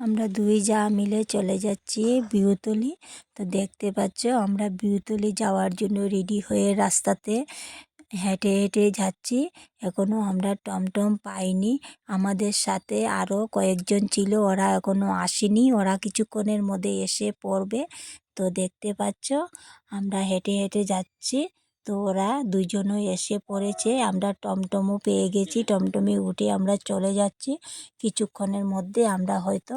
আমরা দুই যা মিলে চলে যাচ্ছি বিহুতলি। তো দেখতে পাচ্ছ, আমরা বিহুতলি যাওয়ার জন্য রেডি হয়ে রাস্তাতে হেঁটে হেঁটে যাচ্ছি। এখনও আমরা টমটম পাইনি। আমাদের সাথে আরও কয়েকজন ছিল, ওরা এখনও আসেনি। ওরা কিছুক্ষণের মধ্যে এসে পড়বে। তো দেখতে পাচ্ছ, আমরা হেঁটে হেঁটে যাচ্ছি। তো ওরা দুজনই এসে পড়েছে। আমরা টমটমও পেয়ে গেছি। টমটমে উঠে আমরা চলে যাচ্ছি। কিছুক্ষণের মধ্যে আমরা হয়তো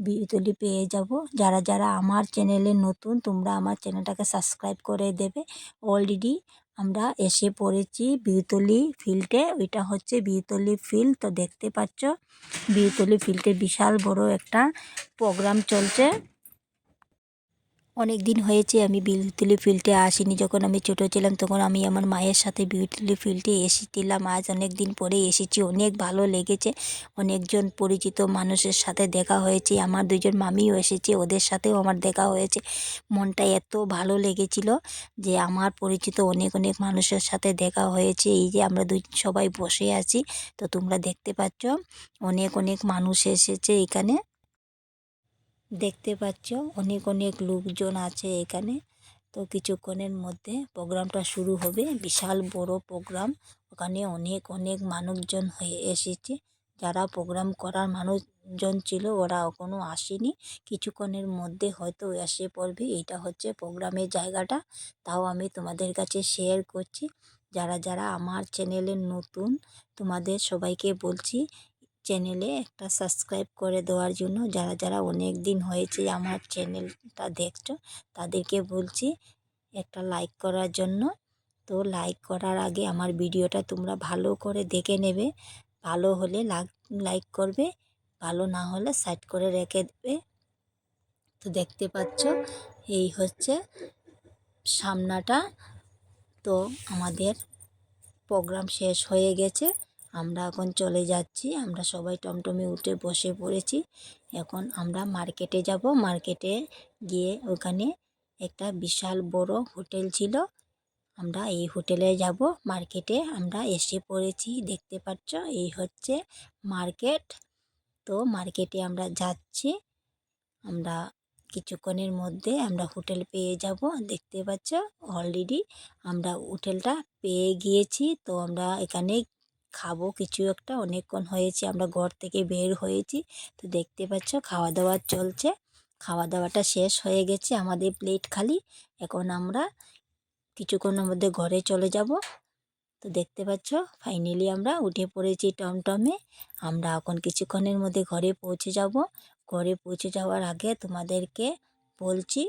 বিউতলি পেয়ে যাব। যারা যারা আমার চ্যানেলে নতুন, তোমরা আমার চ্যানেলটাকে সাবস্ক্রাইব করে দেবে। অলরেডি আমরা এসে পড়েছি বিউতলি ফিল্ডে। ওইটা হচ্ছে বিউতলি ফিল্ড, তো দেখতে পাচ্ছ। বিউতলি ফিল্ডে বিশাল বড় একটা প্রোগ্রাম চলছে। অনেক দিন হয়েছে আমি বিউটিলি ফিল্ডে আসিনি। যখন আমি ছোটো ছিলাম তখন আমি আমার মায়ের সাথে বিউটিলি ফিল্ডে এসেছিলাম। আজ অনেক দিন পরে এসেছি। অনেক ভালো লেগেছে। অনেকজন পরিচিত মানুষের সাথে দেখা হয়েছে। আমার দুজন মামিও এসেছে। ওদের সাথেও আমার দেখা হয়েছে। মনটা এত ভালো লেগেছিল যে আমার পরিচিত অনেক অনেক মানুষের সাথে দেখা হয়েছে। এই যে আমরা দুই সবাই বসে আছি, তো তোমরা দেখতে পাচ্ছ অনেক অনেক মানুষ এসেছে এখানে। দেখতে পাচ্ছ, অনেক অনেক লোকজন আছে এখানে। তো কিছুক্ষণের মধ্যে প্রোগ্রামটা শুরু হবে। বিশাল বড় প্রোগ্রাম। ওখানে অনেক অনেক মানুষজন হয়ে এসেছে। যারা প্রোগ্রাম করার মানুষজন ছিল, ওরা এখনও আসেনি। কিছুক্ষণের মধ্যে হয়তো এসে পড়বে। এটা হচ্ছে প্রোগ্রামের জায়গাটা। তাও আমি তোমাদের কাছে শেয়ার করছি। যারা যারা আমার চ্যানেলে নতুন, তোমাদের সবাইকে বলছি চ্যানেলে একটা সাবস্ক্রাইব করে দেওয়ার জন্য। যারা যারা অনেক দিন হয়েছে আমার চ্যানেলটা দেখছ, তাদেরকে বলছি একটা লাইক করার জন্য। তো লাইক করার আগে আমার ভিডিওটা তোমরা ভালো করে দেখে নেবে। ভালো হলে লাইক করবে, ভালো না হলে সাইড করে রেখে দেবে। তো দেখতে পাচ্ছ, এই হচ্ছে সামনাটা। তো আমাদের প্রোগ্রাম শেষ হয়ে গেছে। আমরা এখন চলে যাচ্ছি। আমরা সবাই টমটমে উঠে বসে পড়েছি। এখন আমরা মার্কেটে যাব। মার্কেটে গিয়ে ওখানে একটা বিশাল বড় হোটেল ছিল। আমরা এই হোটেলে যাব। মার্কেটে আমরা এসে পড়েছি। দেখতে পাচ্ছ, এই হচ্ছে মার্কেট। তো মার্কেটে আমরা যাচ্ছি। আমরা কিছুক্ষণের মধ্যে আমরা হোটেল পেয়ে যাব। দেখতে পাচ্ছ, অলরেডি আমরা হোটেলটা পেয়ে গিয়েছি। তো আমরা এখানে খাব কিছু একটা। অনেকক্ষণ হয়েছে, আমরা ঘর থেকে বের হয়েছি। তো দেখতে পাচ্ছ খাওয়া দাওয়া চলছে। খাওয়া দাওয়াটা শেষ হয়ে গেছে, আমাদের প্লেট খালি। এখন আমরা কিছুক্ষণের মধ্যে ঘরে চলে যাব। তো দেখতে পাচ্ছ ফাইনালি আমরা উঠে পড়েছি টমটমে। আমরা এখন কিছুক্ষণের মধ্যে ঘরে পৌঁছে যাব। ঘরে পৌঁছে যাওয়ার আগে তোমাদেরকে বলছি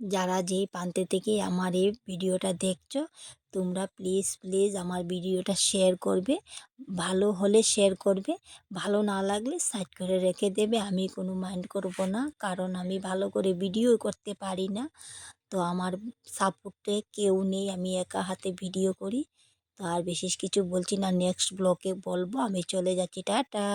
যারা যেই প্রান্তে থেকে আমার এই ভিডিওটা দেখছ, তোমরা প্লিজ প্লিজ আমার ভিডিওটা শেয়ার করবে। ভালো হলে শেয়ার করবে, ভালো না লাগলে সাইড করে রেখে দেবে। আমি কোনো মাইন্ড করব না, কারণ আমি ভালো করে ভিডিও করতে পারি না। তো আমার সাপোর্টে কেউ নেই, আমি একা হাতে ভিডিও করি। তো আর বিশেষ কিছু বলছি না নেক্সট ব্লকে বলব। আমি চলে যাচ্ছি, টাটা!